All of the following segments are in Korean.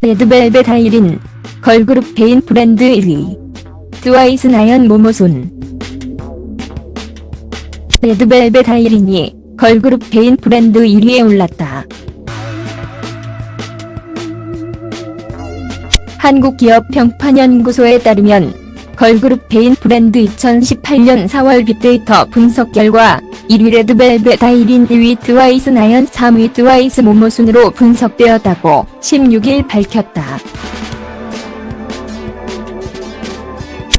레드벨벳 아이린, 걸그룹 개인 브랜드 1위. 트와이스 나연 모모손. 레드벨벳 아이린이 걸그룹 개인 브랜드 1위에 올랐다. 한국기업평판연구소에 따르면 걸그룹 개인 브랜드 2018년 4월 빅데이터 분석 결과 1위 레드벨벳 아이린 2위 트와이스 나연 3위 트와이스 모모 순으로 분석되었다고 16일 밝혔다.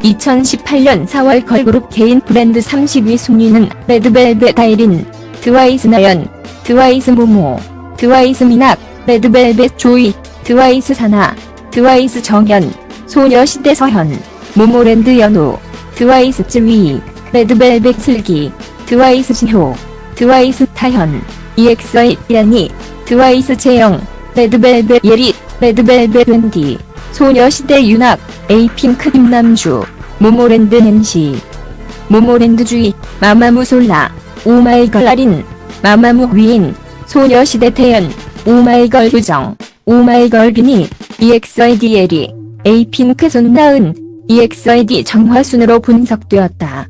2018년 4월 걸그룹 개인 브랜드 30위 순위는 레드벨벳 아이린, 트와이스 나연, 트와이스 모모, 트와이스 미낙, 레드벨벳 조이, 트와이스 사나, 트와이스 정현, 소녀시대 서현, 모모랜드 연우, 트와이스 쯔위, 레드벨벳 슬기, 트와이스 지효, 트와이스 타현, EXI 이란이, 트와이스 채영, 레드벨벳 예리, 레드벨벳 웬디, 소녀시대 윤학, 에이핑크 김남주, 모모랜드 낸시, 모모랜드 주의, 마마무 솔라, 오마이걸 아린, 마마무 위인, 소녀시대 태연, 오마이걸 유정, 오마이걸 비니, EXID 예리, 에이핑크 손나은, EXID 정화순으로 분석되었다.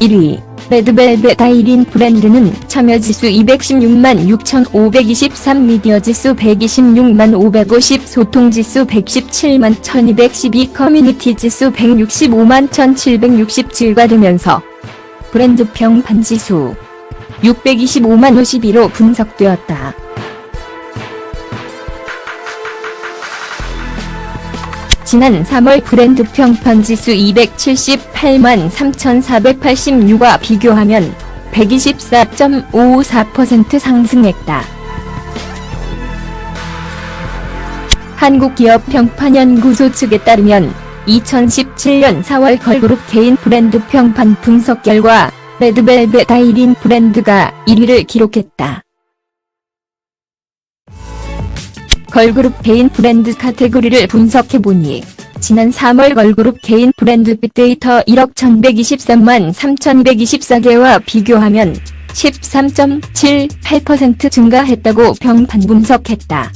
(1위) 레드벨벳 아이린 브랜드는 참여지수 216만 6,523 미디어지수 126만 550 소통지수 117만 1212 커뮤니티지수 165만 1767가 되면서 브랜드 평판지수 625만 52로 분석되었다. 지난 3월 브랜드 평판지수 278만 3,486과 비교하면 124.54% 상승했다. 한국기업평판연구소 측에 따르면 2017년 4월 걸그룹 개인 브랜드 평판 분석 결과 레드벨벳 아이린 브랜드가 1위를 기록했다. 걸그룹 개인 브랜드 카테고리를 분석해보니 지난 3월 걸그룹 개인 브랜드 빅데이터 1억 1123만 3224개와 비교하면 13.78% 증가했다고 평판 분석했다.